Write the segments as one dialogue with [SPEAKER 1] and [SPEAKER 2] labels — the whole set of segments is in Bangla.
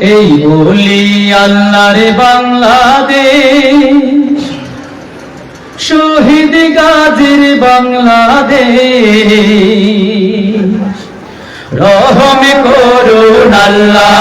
[SPEAKER 1] এই ওলি আল্লাহরে বাংলাদেশ শহীদ গাজীর বাংলাদেশ। রহম করুন আল্লাহ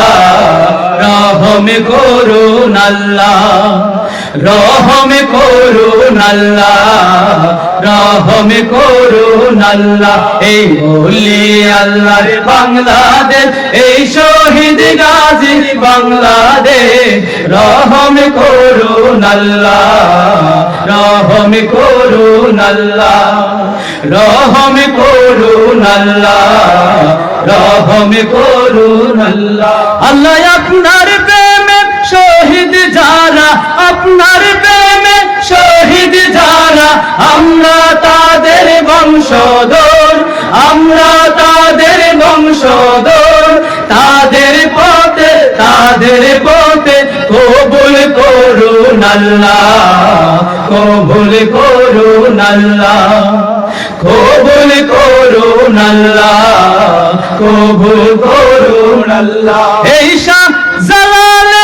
[SPEAKER 1] রহম করুন আল্লাহ। রহম করুন আল্লাহ, রহম করুন আল্লাহ। এই বলি আল্লাহর বাংলাদেশ, এই শহীদ গাজীর বাংলাদেশ। রহম করুন আল্লাহ, রহম করুন আল্লাহ, রহম করুন আল্লাহ, রহম করুন আল্লাহ। আল্লাহ আপনার শহীদ যারা, আপনার প্রেমে শহীদ যারা, আমরা তাদের বংশধর, আমরা তাদের বংশধর। তাদের পথে তাদের পথে কবুল করুন আল্লাহ, কবুল করুন আল্লাহ, কবুল করুন আল্লাহ, কবুল করুন আল্লাহ। এই শাহ বাংলাদেশ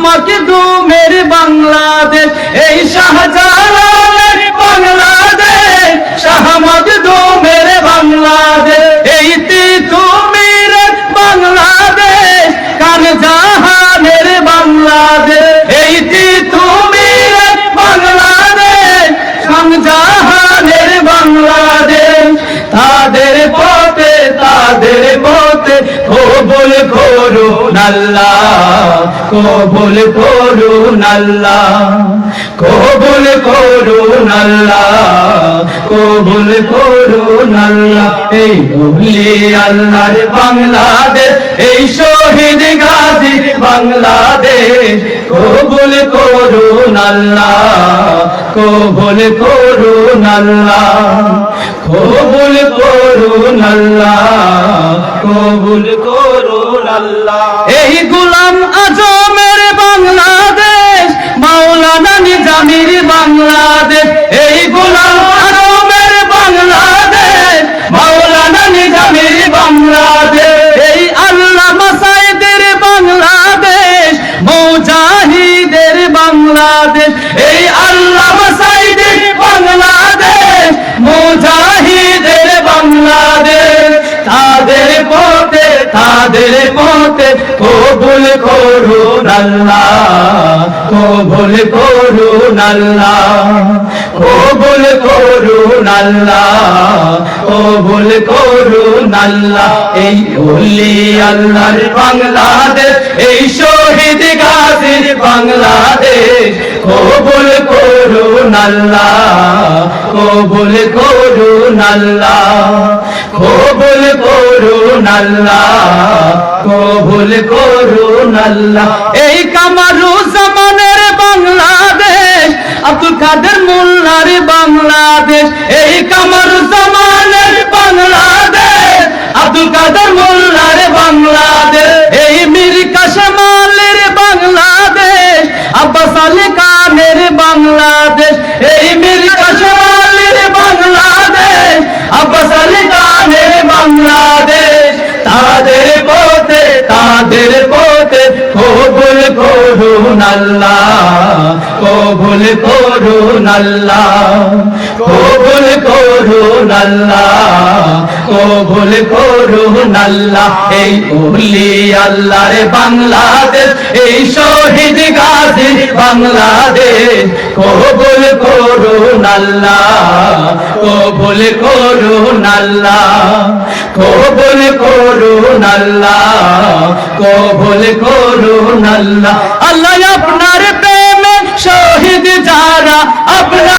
[SPEAKER 1] শাহ মাকদুমের বাংলাদেশ, এই শাহ জালালের বাংলাদেশ শাহ মাকদুমের বাংলাদেশ, এই তিতুমির বাংলাদেশ কান জাহানের বাংলাদেশ, এই তিতুমির বাংলাদেশ শাহজাহানের বাংলাদেশ। আল্লাহ কবুল করুন আল্লাহ কবুল করুন আল্লাহ কবুল করুন আল্লাহ এই বলি আল্লাহর বাংলাদেশ, এই শহীদ গাজী বাংলাদেশ, কবুল করুন আল্লাহ কবুল করুন আল্লাহ কবুল করুন আল্লাহ কবুল করুন আল্লাহ এই গুলাম আজমের বাংলাদেশ, মাওলানা নিজামির বাংলাদেশ। এই গুলাম আজমের বাংলাদেশ, মাওলানা নিজামির বাংলাদেশ। এই আল্লাহ মাসাইদের বাংলাদেশ, মুজাহিদের বাংলাদেশ। এই আল্লাহ মাসাইদের বাংলাদেশ, মুজাহিদের বাংলাদেশ। তাদের পথে তাদের পথে কবুল করুন আল্লাহ, কবুল করুন আল্লাহ, কবুল করুন আল্লাহ, কবুল করুন আল্লাহ। এই ওলি আল্লাহর বাংলাদেশ, এই শহীদ গাজীর বাংলাদেশ, কবুল করুন আল্লাহ, কবুল করুন আল্লাহ। কবুল করুন আল্লাহ কবুল করুন আল্লাহ এই কামারু জামানের বাংলাদেশ, আব্দুল কাদের মোল্লার বাংলাদেশ। এই কামারু জামানের বাংলাদেশ, আব্দুল কাদের মোল্লার বাংলাদেশ। এই মীর কাশমালের বাংলাদেশ, আব্বাস আলী খানের বাংলাদেশ। তাদের পথে, কবুল করুন আল্লাহ, কবুল করুন আল্লাহ, কবুল করুন আল্লাহ, কবুল করুন আল্লাহ। এই ওলি আল্লাহর বাংলাদেশ, এই শহীদ গাজীর বাংলাদেশ, কবুল করুন আল্লাহ, কবুল করুন আল্লাহ। কবুল করুন আল্লাহ কবুল করুন আল্লাহ। আল্লাহ আপনার প্রেমে শহীদ যারা আপনার